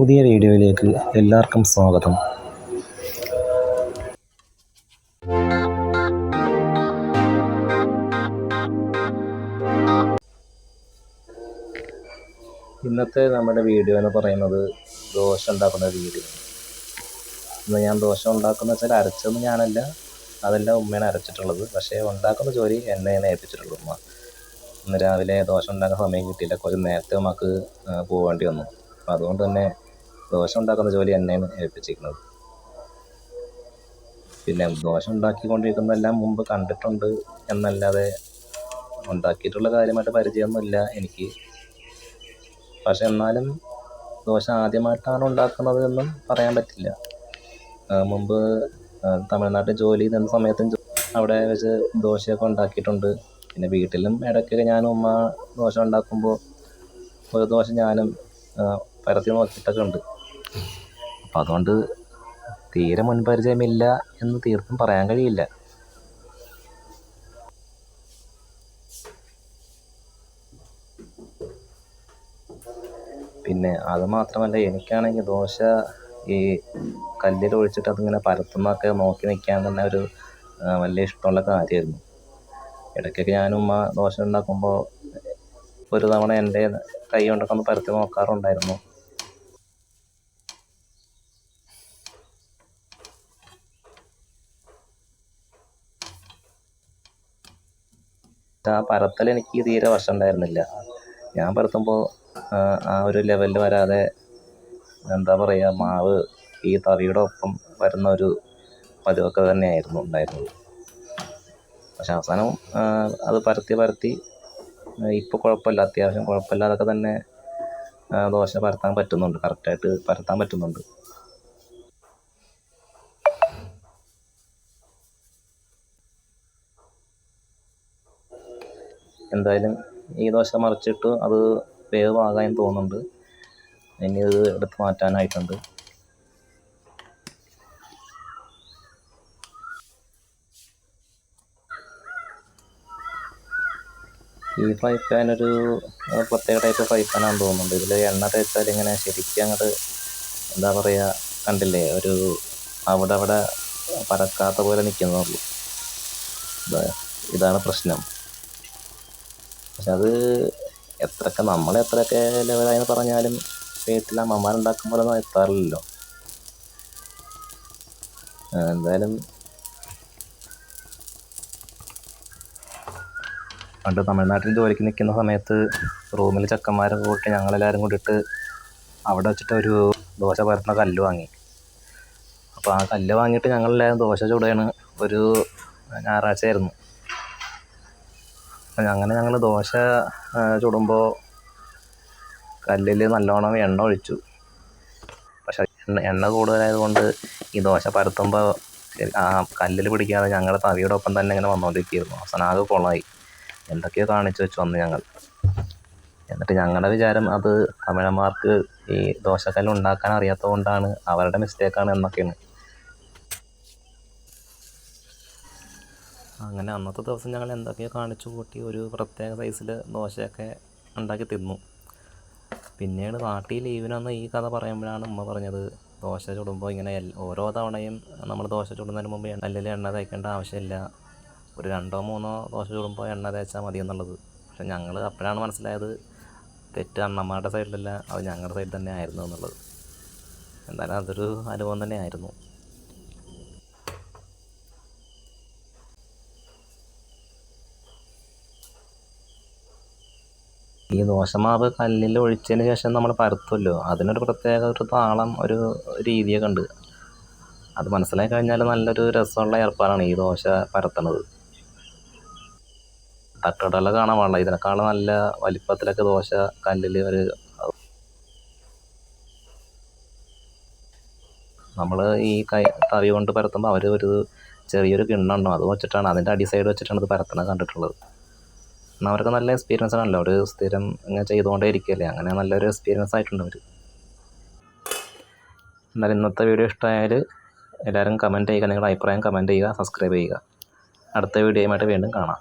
പുതിയ വീഡിയോയിലേക്ക് എല്ലാവർക്കും സ്വാഗതം. ഇന്നത്തെ നമ്മുടെ വീഡിയോ എന്ന് പറയുന്നത് ദോശ ഉണ്ടാക്കുന്ന വീഡിയോ ഇന്ന് ഞാൻ ദോശ ഉണ്ടാക്കുന്ന വെച്ചാൽ അരച്ചതൊന്നും ഞാനല്ല അതെല്ലാം ഉമ്മയാണ് അരച്ചിട്ടുള്ളത്. പക്ഷേ ഉണ്ടാക്കുന്ന ജോലി എന്നെയാണ് ഏൽപ്പിച്ചിട്ടുള്ളൂ ഉമ്മ. ഇന്ന് രാവിലെ ദോശ ഉണ്ടാക്കാൻ സമയം കിട്ടിയില്ല. കുറച്ച് നേരത്തെ ഉമ്മക്ക് പോകേണ്ടി വന്നു. അപ്പോൾ അതുകൊണ്ട് തന്നെ ദോശ ഉണ്ടാക്കുന്ന ജോലി എന്നെയാണ് ഏൽപ്പിച്ചിരിക്കുന്നത്. പിന്നെ ദോശ ഉണ്ടാക്കിക്കൊണ്ടിരിക്കുന്നതെല്ലാം മുമ്പ് കണ്ടിട്ടുണ്ട് എന്നല്ലാതെ ഉണ്ടാക്കിയിട്ടുള്ള കാര്യമായിട്ട് പരിചയമൊന്നുമില്ല എനിക്ക്. പക്ഷെ എന്നാലും ദോശ ആദ്യമായിട്ടാണ് ഉണ്ടാക്കുന്നത് എന്നും പറയാൻ പറ്റില്ല. മുമ്പ് തമിഴ്നാട്ടിൽ ജോലി ചെയ്യുന്ന സമയത്തും അവിടെ വെച്ച് ദോശയൊക്കെ ഉണ്ടാക്കിയിട്ടുണ്ട്. പിന്നെ വീട്ടിലും ഇടയ്ക്കൊക്കെ ഞാൻ ഉമ്മ ദോശ ഉണ്ടാക്കുമ്പോൾ ഒരു ദോശ ഞാനും പരത്തി നോക്കിയിട്ടൊക്കെ ഉണ്ട്. അപ്പം അതുകൊണ്ട് തീരെ മുൻപരിചയമില്ല എന്ന് തീർത്തും പറയാൻ കഴിയില്ല. പിന്നെ അത് മാത്രമല്ല എനിക്കാണെങ്കിൽ ദോശ ഈ കല്ലിൽ ഒഴിച്ചിട്ട് അതിങ്ങനെ പരത്തുന്നൊക്കെ നോക്കി നിൽക്കാൻ തന്നെ ഒരു വലിയ ഇഷ്ടമുള്ള കാര്യമായിരുന്നു. ഇടയ്ക്കൊക്കെ ഞാനും ഉമ്മ ദോശ ഉണ്ടാക്കുമ്പോൾ ഒരു തവണ എന്റെ കൈ കൊണ്ടൊക്കെ ഒന്ന് പരത്തി നോക്കാറുണ്ടായിരുന്നു. ആ പരത്തൽ എനിക്ക് തീരെ വശമുണ്ടായിരുന്നില്ല ഞാൻ പരത്തുമ്പോൾ ആ ഒരു ലെവലിൽ വരാതെ എന്താ പറയുക മാവ് ഈ തവിയുടെ ഒപ്പം വരുന്ന ഒരു പതിവൊക്കെ തന്നെയായിരുന്നു ഉണ്ടായിരുന്നത്. പക്ഷെ അവസാനം അത് പരത്തി പരത്തി ഇപ്പോൾ കുഴപ്പമില്ല. അത്യാവശ്യം കുഴപ്പമില്ലാതൊക്കെ തന്നെ ദോശ പരത്താൻ പറ്റുന്നുണ്ട്. കറക്റ്റായിട്ട് പരത്താൻ പറ്റുന്നുണ്ട്. എന്തായാലും ഈ ദോശ മറിച്ചിട്ട് അത് വേവാകാൻ തോന്നുന്നുണ്ട്. ഇനി ഇത് എടുത്ത് മാറ്റാനായിട്ടുണ്ട്. ഈ ഫ്രൈ പാൻ ഒരു പ്രത്യേക ടൈപ്പ് ഫ്രൈ പാനാണെന്ന് തോന്നുന്നുണ്ട്. ഇതിൽ എണ്ണ തേച്ചാൽ ഇങ്ങനെ ശരിക്കും അങ്ങോട്ട് എന്താ പറയുക കണ്ടില്ലേ? ഒരു അവിടെ അവിടെ പരക്കാത്ത പോലെ നിൽക്കുന്നുള്ളൂ ഇതാണ് പ്രശ്നം. പക്ഷെ അത് എത്രയൊക്കെ നമ്മൾ എത്രയൊക്കെ ലെവലായെന്ന് പറഞ്ഞാലും വീട്ടിൽ അമ്മമാരുണ്ടാക്കും പോലെ ഒന്നും എത്താറില്ലല്ലോ. എന്തായാലും പണ്ട് തമിഴ്നാട്ടിൽ ജോലിക്ക് നിൽക്കുന്ന സമയത്ത് റൂമിൽ ചക്കന്മാരെ കൂട്ടി ഞങ്ങളെല്ലാവരും കൂടിയിട്ട് അവിടെ വെച്ചിട്ട് ഒരു ദോശ പരത്തുന്ന കല്ല് വാങ്ങി. അപ്പോൾ ആ കല്ല് വാങ്ങിയിട്ട് ഞങ്ങളെല്ലാവരും ദോശ ചുടുകയാണ് ഒരു ഞായറാഴ്ച ആയിരുന്നു അപ്പം അങ്ങനെ ഞങ്ങൾ ദോശ ചുടുമ്പോൾ കല്ലിൽ നല്ലോണം എണ്ണ ഒഴിച്ചു. പക്ഷെ എണ്ണ എണ്ണ കൂടുതലായതുകൊണ്ട് ഈ ദോശ പരത്തുമ്പോൾ ആ കല്ലിൽ പിടിക്കാതെ ഞങ്ങളുടെ തവിയുടെ ഒപ്പം തന്നെ ഇങ്ങനെ വന്നുകൊണ്ടിരിക്കുകയായിരുന്നു അവസാനം ആകെ കുളമായി എന്തൊക്കെയോ കാണിച്ചു വെച്ചു വന്നു ഞങ്ങൾ എന്നിട്ട് ഞങ്ങളുടെ വിചാരം അത് തമിഴന്മാർക്ക് ഈ ദോശക്കല്ല് ഉണ്ടാക്കാൻ അറിയാത്തത് കൊണ്ടാണ് അവരുടെ മിസ്റ്റേക്കാണ് എന്നൊക്കെയാണ്. അങ്ങനെ അന്നത്തെ ദിവസം ഞങ്ങൾ എന്തൊക്കെയോ കാണിച്ചു കൂട്ടി ഒരു പ്രത്യേക സൈസിൽ ദോശയൊക്കെ ഉണ്ടാക്കി തിന്നു. പിന്നീട് നാട്ടിൽ ലീവിനന്ന് ഈ കഥ പറയുമ്പോഴാണ് ഉമ്മ പറഞ്ഞത് ദോശ ചുടുമ്പോൾ ഇങ്ങനെ ഓരോ തവണയും നമ്മൾ ദോശ ചുടുന്നതിന് മുമ്പ് അല്ലെങ്കിൽ എണ്ണ തേക്കേണ്ട ആവശ്യമില്ല. ഒരു രണ്ടോ മൂന്നോ ദോശ ചുടുമ്പോൾ എണ്ണ തേച്ചാൽ മതി എന്നുള്ളത്. പക്ഷെ ഞങ്ങൾ അപ്പോഴാണ് മനസ്സിലായത് തെറ്റ് അണ്ണന്മാരുടെ സൈഡിലല്ല അത് ഞങ്ങളുടെ സൈഡിൽ തന്നെ ആയിരുന്നു എന്നുള്ളത്. എന്തായാലും അതൊരു അനുഭവം തന്നെയായിരുന്നു. ഈ ദോശമാവ് കല്ലിൽ ഒഴിച്ചതിന് ശേഷം നമ്മൾ പരത്തുമല്ലോ. അതിനൊരു പ്രത്യേക ഒരു താളം ഒരു രീതിയൊക്കെ ഉണ്ട്. അത് മനസ്സിലാക്കി കഴിഞ്ഞാൽ നല്ലൊരു രസമുള്ള ഏർപ്പാടാണ് ഈ ദോശ പരത്തണത്. തട്ടടല കാണാൻ പാടില്ല. ഇതിനേക്കാളും നല്ല വലിപ്പത്തിലൊക്കെ ദോശ കല്ലിൽ ഒരു നമ്മൾ ഈ കൈ തവി കൊണ്ട് പരത്തുമ്പോൾ അവർ ഒരു ചെറിയൊരു കിണ്ണുണ്ടോ അത് വെച്ചിട്ടാണ്. അതിന്റെ അടി സൈഡ് വെച്ചിട്ടാണ് ഇത് പരത്തണത് കണ്ടിട്ടുള്ളത്. എന്നാൽ അവർക്ക് നല്ല എക്സ്പീരിയൻസ് ആണല്ലോ. അവർ സ്ഥിരം ഇങ്ങനെ ചെയ്തുകൊണ്ടേ ഇരിക്കുകയല്ലേ അങ്ങനെ നല്ലൊരു എക്സ്പീരിയൻസ് ആയിട്ടുണ്ട് അവർ എന്നാലും ഇന്നത്തെ വീഡിയോ ഇഷ്ടമായാൽ എല്ലാവരും കമന്റ് ചെയ്യുക. നിങ്ങളുടെ അഭിപ്രായം കമന്റ് ചെയ്യുക. സബ്സ്ക്രൈബ് ചെയ്യുക. അടുത്ത വീഡിയോയുമായിട്ട് വീണ്ടും കാണാം.